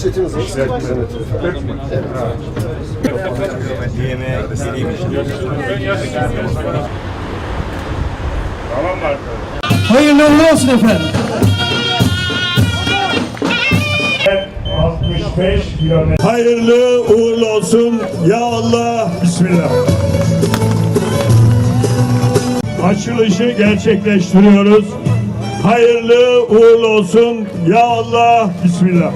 İşletiniz var. Evet. Yemeğe Tamam mı arkadaşlar? Hayırlı uğurlu olsun efendim. 65 kilometre. Hayırlı uğurlu olsun. Ya Allah. Bismillah. Açılışı gerçekleştiriyoruz. Hayırlı uğurlu olsun. Ya Allah. Bismillah.